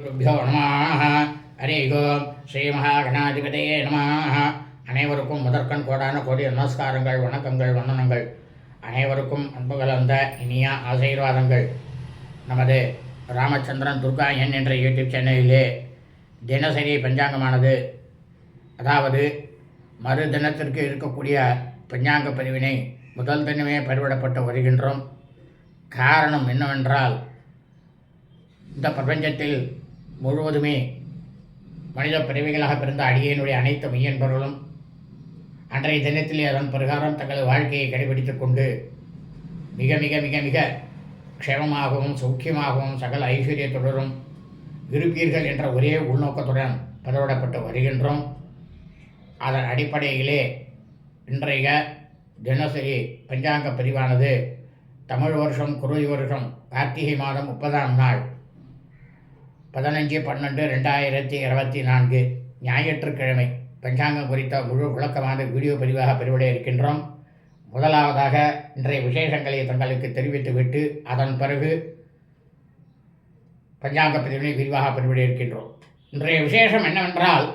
குருभ्यो நமः ஹரி ஓம். ஸ்ரீ மகாகணாதிபதியே நமः அனைவருக்கும் முதற்கண் கோடான கோடி நமஸ்காரங்கள் வணக்கங்கள் வந்தனங்கள். அனைவருக்கும் அன்பு கலந்த இனிய ஆசீர்வாதங்கள். நமது ராமச்சந்திரன் துர்கா என் என்ற யூடியூப் சேனலிலே தினசரி பஞ்சாங்கமானது. அதாவது மறு தினத்திற்கு இருக்கக்கூடிய பஞ்சாங்க பதிவினை முதல் தினமே பதிவிடப்பட்டு வருகின்றோம். காரணம் என்னவென்றால் இந்த பிரபஞ்சத்தில் முழுவதுமே மனித பிறவிகளாக பிறந்த அடியனுடைய அனைத்து மெய்யன்பர்களும் அன்றைய தினத்திலே அதன் பிரகாரம் தங்களது வாழ்க்கையை கடைபிடித்து கொண்டு மிக மிக மிக மிக க்ஷேமமாகவும் சௌக்கியமாகவும் சகல ஐஸ்வர்யத்துடனும் இருப்பீர்கள் என்ற ஒரே உள்நோக்கத்துடன் பதவிடப்பட்டு வருகின்றோம். அதன் அடிப்படையிலே இன்றைய தினசரி பஞ்சாங்க பதிவானது தமிழ் வருஷம் குருதி வருஷம் கார்த்திகை மாதம் முப்பதாம் நாள். பதினஞ்சு பன்னெண்டு ரெண்டாயிரத்தி இருபத்தி நான்கு ஞாயிற்றுக்கிழமை. பஞ்சாங்கம் குறித்த முழு விளக்கமான வீடியோ பதிவாக பெறுவிட இருக்கின்றோம். முதலாவதாக இன்றைய விசேஷங்களை தங்களுக்கு தெரிவித்துவிட்டு அதன் பிறகு பஞ்சாங்க பதிவினை விரிவாக பெறுவிட இருக்கின்றோம். இன்றைய விசேஷம் என்னவென்றால்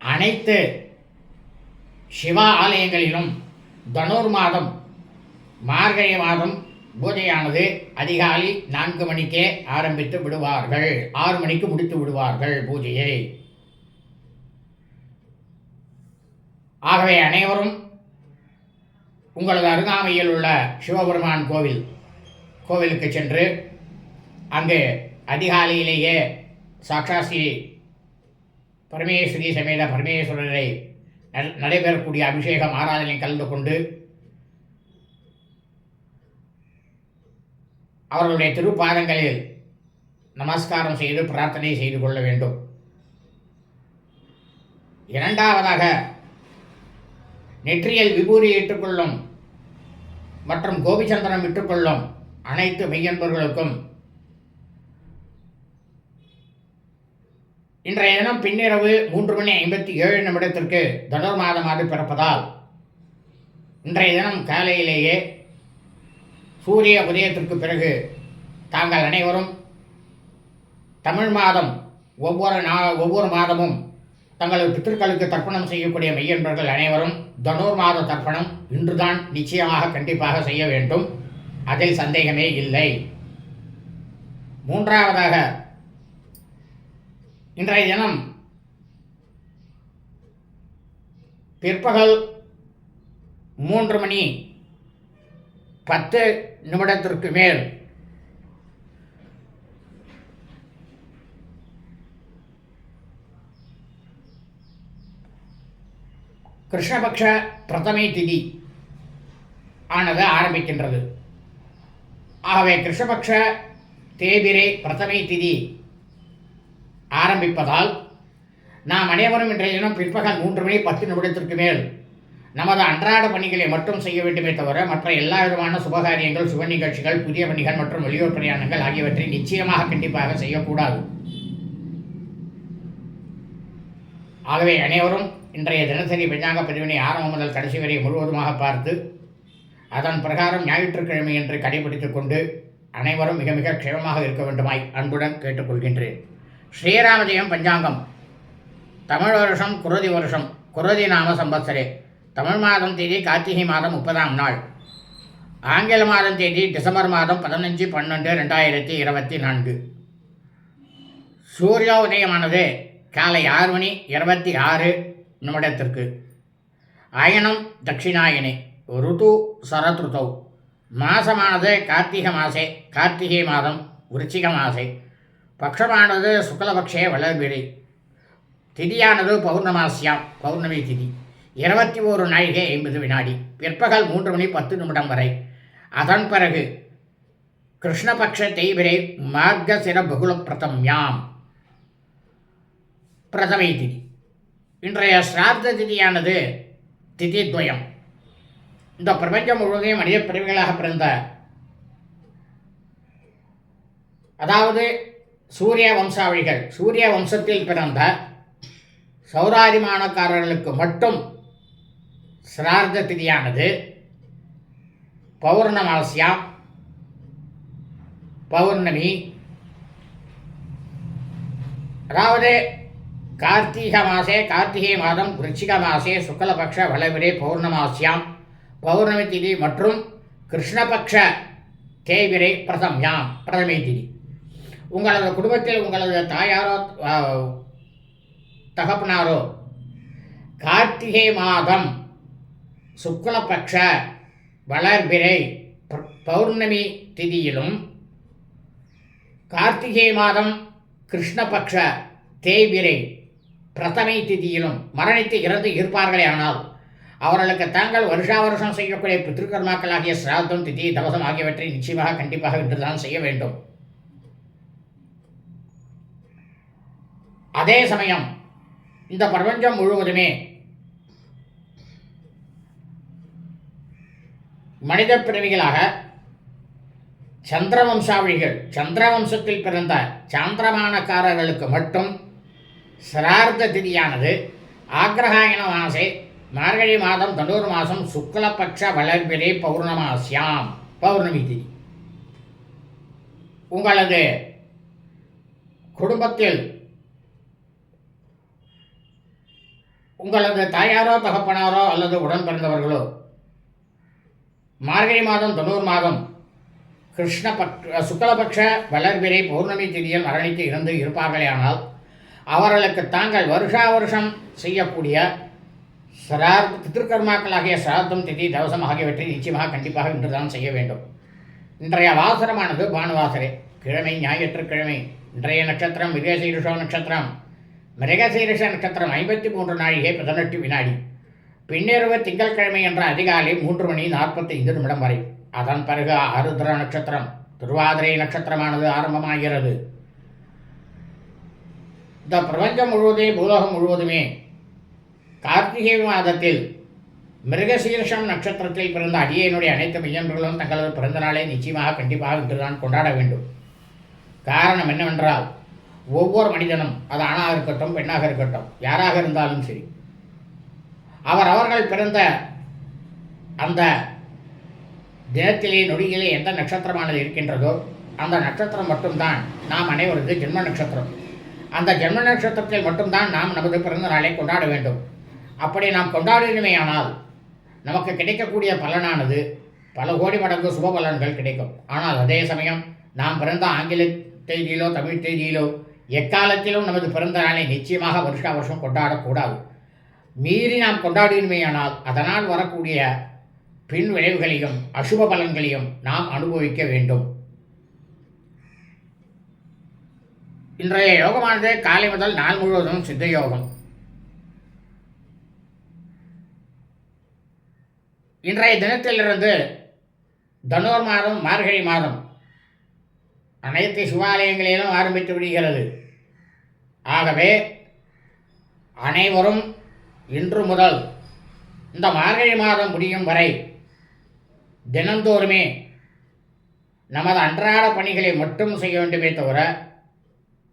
அனைத்து சிவா ஆலயங்களிலும் தனுர் மாதம் மார்கழி மாதம் பூஜையானது அதிகாலை நான்கு மணிக்கே ஆரம்பித்து விடுவார்கள். ஆறு மணிக்கு முடித்து விடுவார்கள் பூஜையை. ஆகவே அனைவரும் உங்களது அருகாமையில் உள்ள சிவபெருமான் கோவில் கோவிலுக்கு சென்று அங்கு அதிகாலையிலேயே சாக்ஷாஸ்ரீ பரமேஸ்வரி சமேத பரமேஸ்வரரை நட- நடைபெறக்கூடிய அபிஷேகம் ஆராதனை கலந்து கொண்டு அவர்களுடைய திருப்பாதங்களில் நமஸ்காரம் செய்து பிரார்த்தனை செய்து கொள்ள வேண்டும். இரண்டாவதாக நெற்றியில் விபூதி இட்டுக்கொள்ளும் மற்றும் கோபிச்சந்திரன் இட்டுக்கொள்ளும் அனைத்து மெய்யன்பர்களுக்கும் இன்றைய தினம் பின்னிரவு மூன்று மணி ஐம்பத்தி ஏழு நிமிடத்திற்கு தனுர் மாதமாக பிறப்பதால் இன்றைய தினம் காலையிலேயே சூரிய உதயத்திற்கு பிறகு தாங்கள் அனைவரும் தமிழ் மாதம் ஒவ்வொரு நா ஒவ்வொரு மாதமும் தங்களது பித்திருக்களுக்கு தர்ப்பணம் செய்யக்கூடிய மெய்யன்பர்கள் அனைவரும் தனுர் மாத தர்ப்பணம் இன்றுதான் நிச்சயமாக கண்டிப்பாக செய்ய வேண்டும். அதில் சந்தேகமே இல்லை. மூன்றாவதாக இன்றைய தினம் பிற்பகல் மூன்று மணி பத்து நிமிடத்திற்கு மேல். கிருஷ்ணபக்ஷ பிரதமை திதி ஆனது ஆரம்பிக்கின்றது. ஆகவே கிருஷ்ணபக்ஷ தேபிரை பிரதமை திதி ஆரம்பிப்பதால் நாம் அனைவரும் இன்றைய தினம் பிற்பகல் மூன்று மணி பத்து நிமிடத்திற்கு மேல் நமது அன்றாட பணிகளை மட்டும் செய்ய வேண்டுமே தவிர மற்ற எல்லா விதமான சுபகாரியங்கள் சுப நிகழ்ச்சிகள் புதிய பணிகள் மற்றும் வெளியூர் பிரயாணங்கள் ஆகியவற்றை நிச்சயமாக கண்டிப்பாக செய்யக்கூடாது. ஆகவே அனைவரும் இன்றைய தினசரி பஞ்சாங்க பதிவினை ஆரம்பம் முதல் கடைசி வரை முழுவதுமாக பார்த்து அதன் பிரகாரம் ஞாயிற்றுக்கிழமை என்று கடைபிடித்துக் கொண்டு அனைவரும் மிக மிக க்ஷேமமாக இருக்க வேண்டுமாய் அன்புடன் கேட்டுக்கொள்கின்றேன். ஸ்ரீராமஜெயம் பஞ்சாங்கம். தமிழ் வருஷம் குருதி வருஷம். குருதி நாம சம்பத்சரே. தமிழ் மாதம் தேதி கார்த்திகை மாதம் முப்பதாம் நாள். ஆங்கில மாதம் தேதி டிசம்பர் மாதம் பதினஞ்சு பன்னெண்டு ரெண்டாயிரத்தி இருபத்தி நான்கு. சூரிய உதயமானது காலை ஆறு மணி இருபத்தி ஆறு நிமிடத்திற்கு. அயனம் தட்சிணாயனே ருது சரத்ருதௌ. மாசமானது கார்த்திகை மாசே கார்த்திகை மாதம் விருச்சிக மாசே. பக்ஷமானது சுக்லபக்ஷே வளர்பிறை. திதியானது பௌர்ணமாசியாம் பௌர்ணமி திதி. இருபத்தி ஓரு நாழிகை ஐம்பது வினாடி. பிற்பகல் மூன்று மணி பத்து நிமிடம் வரை. அதன் பிறகு கிருஷ்ணபக்ஷ தேய்பிரை மார்கசிர பகுல பிரதம்யாம். பிரதமை திதி. இன்றைய சிரார்த்த திதியானது திதி துவயம் இந்த பிரபஞ்சம் முழுவதையும் மனித பிரிவுகளாக பிறந்த அதாவது சூரிய வம்சாவளிகள் சூரிய வம்சத்தில் பிறந்த சௌராரிமானக்காரர்களுக்கு மட்டும் சிரார்த்த திதியானது பௌர்ணமாசியா பௌர்ணமி அதாவது கார்த்திக மாசே கார்த்திகை மாதம் விருச்சிக மாசே சுக்லபக்ஷ வளவிரே பௌர்ணமாசியாம் பௌர்ணமி திதி மற்றும் கிருஷ்ணபக்ஷ தேவிரை பிரதம்யாம் பிரதமை திதி. உங்களது குடும்பத்தில் உங்களது தாயாரோ தகப்பனாரோ கார்த்திகை மாதம் சுக்லபக்ஷ வளர்பிறை பௌர்ணமி திதியிலும் கார்த்திகை மாதம் கிருஷ்ணபக்ஷ தேய்பிரை பிரதமை திதியிலும் மரணித்து இறந்து இருப்பார்களே ஆனால் அவர்களுக்கு தாங்கள் வருஷா வருஷம் செய்யக்கூடிய பித்ருக்கர்மாக்களாகிய சிராத்தம் திதி தவசம் ஆகியவற்றை நிச்சயமாக கண்டிப்பாக இன்றுதான் செய்ய வேண்டும். அதே சமயம் இந்த பிரபஞ்சம் முழுவதுமே மனித பிறவிகளாக சந்திரவம்சாவளிகள் சந்திரவம்சத்தில் பிறந்த சாந்திரமானக்காரர்களுக்கு மட்டும் சிரார்த்த திதியானது. ஆக்ரஹாயண மாசே மார்கழி மாதம் தனூர் மாதம் சுக்லபக்ஷ வளர்பிலே பௌர்ணமாசியாம் பௌர்ணமி திதி. உங்களது குடும்பத்தில் உங்களது தாயாரோ தகப்பனாரோ அல்லது உடன் பிறந்தவர்களோ மார்கழி மாதம் தொண்ணூறு மாதம். கிருஷ்ண பக் சுக்லபக்ஷ வளர்பிறை பௌர்ணமி திதியில் மரணித்து இறந்து இருப்பார்களேயானால் அவர்களுக்கு தாங்கள் வருஷா வருஷம் செய்யக்கூடிய சிரார்த்த பித்திருக்கர்மாக்களாகிய சிராத்தம் திதி தவசம் ஆகியவற்றை நிச்சயமாக கண்டிப்பாக இன்றுதான் செய்ய வேண்டும். இன்றைய வாசரமானது பானுவாசரே. கிழமை ஞாயிற்றுக்கிழமை இன்றைய நட்சத்திரம் மிருகசீருஷ நட்சத்திரம். மிருகசீருஷ நட்சத்திரம் ஐம்பத்தி மூன்று நாழிகை பதினெட்டு வினாடி. பின்னிரவு திங்கட்கிழமை என்ற அதிகாலை மூன்று மணி நாற்பத்தைந்து நிமிடம் வரை. அதன் பிறகு ஆருத்ர நட்சத்திரம். திருவாதிரை நட்சத்திரமானது ஆரம்பமாகிறது. இந்த பிரபஞ்சம் முழுவதுமே பூலோகம் முழுவதுமே கார்த்திகை மாதத்தில் மிருகசீர்ஷம் நட்சத்திரத்தில் பிறந்த அடியனுடைய அனைத்து மையன்களும் தங்களது பிறந்த நாளை நிச்சயமாக கண்டிப்பாக இன்றுதான் கொண்டாட வேண்டும். காரணம் என்னவென்றால் ஒவ்வொரு மனிதனும் அது ஆணாக இருக்கட்டும் பெண்ணாக இருக்கட்டும் யாராக இருந்தாலும் சரி அவர் அவர்கள் பிறந்த அந்த தினத்திலே நொடியிலே எந்த நட்சத்திரமானது இருக்கின்றதோ அந்த நட்சத்திரம் மட்டும்தான் நாம் அனைவரது ஜென்ம நட்சத்திரம். அந்த ஜென்ம நட்சத்திரத்தில் மட்டும்தான் நாம் நமது பிறந்த நாளை கொண்டாட வேண்டும். அப்படி நாம் கொண்டாடினமேயானால் நமக்கு கிடைக்கக்கூடிய பலனானது பல கோடி மடங்கு சுப பலன்கள் கிடைக்கும். ஆனால் அதே சமயம் நாம் பிறந்த ஆங்கில தேதியிலோ தமிழ் தேதியிலோ எக்காலத்திலும் நமது பிறந்த நாளை நிச்சயமாக வருஷா வருஷம் கொண்டாடக்கூடாது. மீறி நாம் கொண்டாடினமேயானால் அதனால் வரக்கூடிய பின் விளைவுகளையும் அசுப பலன்களையும் நாம் அனுபவிக்க வேண்டும். இன்றைய யோகமானது காலை முதல் நாள் முழுவதும் சித்த யோகம். இன்றைய தினத்திலிருந்து தனோர் மாதம் மார்கழி மாதம். அனைத்து சிவாலயங்களிலும் ஆரம்பித்து விடுகிறது. ஆகவே அனைவரும் இன்று முதல் இந்த மார்கழி மாதம் முடியும் வரை தினந்தோறுமே நமது அன்றாட பணிகளை மட்டும் செய்ய வேண்டுமே தவிர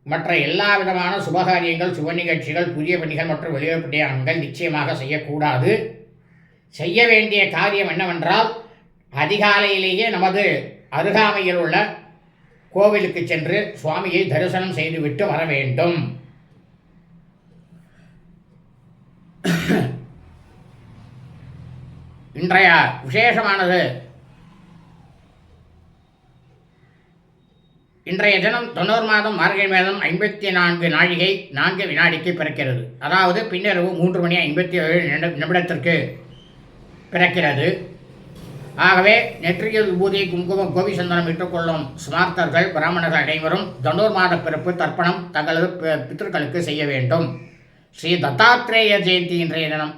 மற்ற எல்லா விதமான சுபகாரியங்கள் சுப நிகழ்ச்சிகள் புதிய பணிகள் மற்றும் வெளியேற்றங்கள் நிச்சயமாக செய்யக்கூடாது. செய்ய வேண்டிய காரியம் என்னவென்றால் அதிகாலையிலேயே நமது அருகாமையில் உள்ள கோவிலுக்கு சென்று சுவாமியை தரிசனம் செய்துவிட்டு வர வேண்டும். இன்றைய விசேஷமானது. இன்றைய தினம் தொண்ணூறு மாதம் மார்கழி மாதம் ஐம்பத்தி நான்கு நாழிகை நான்கு வினாடிக்கு பிறக்கிறது. அதாவது பின்னிரவு மூன்று மணி ஐம்பத்தி ஏழு நிமி- நிமிடத்திற்கு பிறக்கிறது. ஆகவே நெற்றியில் விபூதி குங்குமம் கோபிசந்தனம் இட்டுக்கொள்ளும் ஸ்மார்த்தர்கள் பிராமணர்கள் அனைவரும் தொண்ணூறு மாத பிறப்பு தர்ப்பணம் தங்களது பித்திருக்களுக்கு பித்ருக்களுக்கு செய்ய வேண்டும். ஸ்ரீ தத்தாத்ரேய ஜெயந்தி இன்றைய தினம்.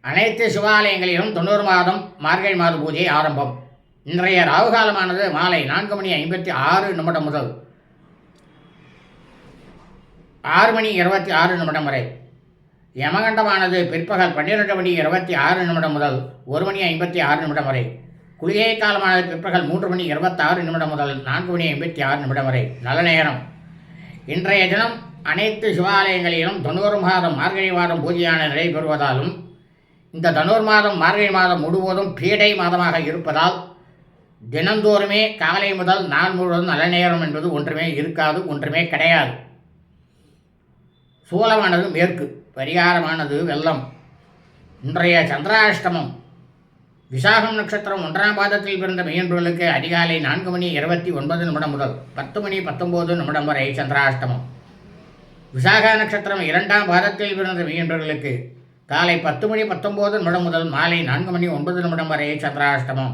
அனைத்து சிவாலயங்களிலும் தொண்ணூறு மாதம் மார்கழி மாத பூஜை ஆரம்பம். இன்றைய ராகுகாலமானது மாலை நான்கு மணி ஐம்பத்தி ஆறு நிமிடம் முதல் ஆறு மணி இருபத்தி ஆறு நிமிடம் வரை. யமகண்டமானது பிற்பகல் பன்னிரெண்டு மணி இருபத்தி ஆறு நிமிடம் முதல் ஒரு மணி ஐம்பத்தி ஆறு நிமிடம் வரை. குளிகை காலமானது பிற்பகல் மூன்று மணி இருபத்தாறு நிமிடம் முதல் நான்கு மணி ஐம்பத்தி ஆறு நிமிடம் வரை. நல்ல நேரம். இன்றைய தினம் அனைத்து சிவாலயங்களிலும் தனுர் மாதம் மார்கழி மாதம் பூஜையான நடைபெறுவதாலும் இந்த தனுர் மாதம் மார்கழி மாதம் முழுவதும் பீடை மாதமாக இருப்பதால் தினந்தோறுமே காலை முதல் நாள் முழுவதும் நல்ல நேரம் என்பது ஒன்றுமே இருக்காது ஒன்றுமே கிடையாது. சூலமானது மேற்கு பரிகாரமானது வெள்ளம். இன்றைய சந்திராஷ்டமம். விசாகம் நட்சத்திரம் ஒன்றாம் பாதத்தில் பிறந்த மெய்யன்பர்களுக்கு அதிகாலை நான்கு மணி இருபத்தி ஒன்பது நிமிடம் முதல் பத்து மணி பத்தொம்போது நிமிடம் வரை சந்திராஷ்டமம். விசாகா நட்சத்திரம் இரண்டாம் பாதத்தில் பிறந்த மீன்பர்களுக்கு காலை பத்து மணி பத்தொம்போது நிமிடம் முதல் மாலை நான்கு மணி ஒன்பது நிமிடம் வரை சந்திராஷ்டமம்.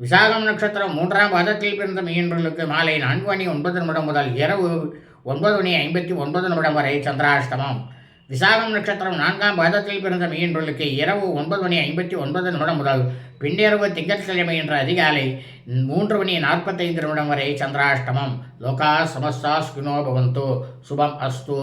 விசாகம் நட்சத்திரம் மூன்றாம் பாதத்தில் பிறந்த மீன்பர்களுக்கு மாலை நான்கு மணி ஒன்பது நிமிடம் முதல் இரவு ஒன்பது மணி ஐம்பத்தி ஒன்பது நிமிடம் வரை சந்திராஷ்டமம். விசாகம் நட்சத்திரம் நான்காம் பாதத்தில் பிறந்த மீன்பொருளுக்கு இரவு ஒன்பது மணி ஐம்பத்தி ஒன்பது நிமிடம் முதல் பின்னிரவு திங்கட்கிழமை என்ற அதிகாலை மூன்று மணி நாற்பத்தைந்து நிமிடம் வரை சந்திராஷ்டமம். லோகா சமஸ்தா ஸ்கினோ பவந்தோ. சுபம் அஸ்து.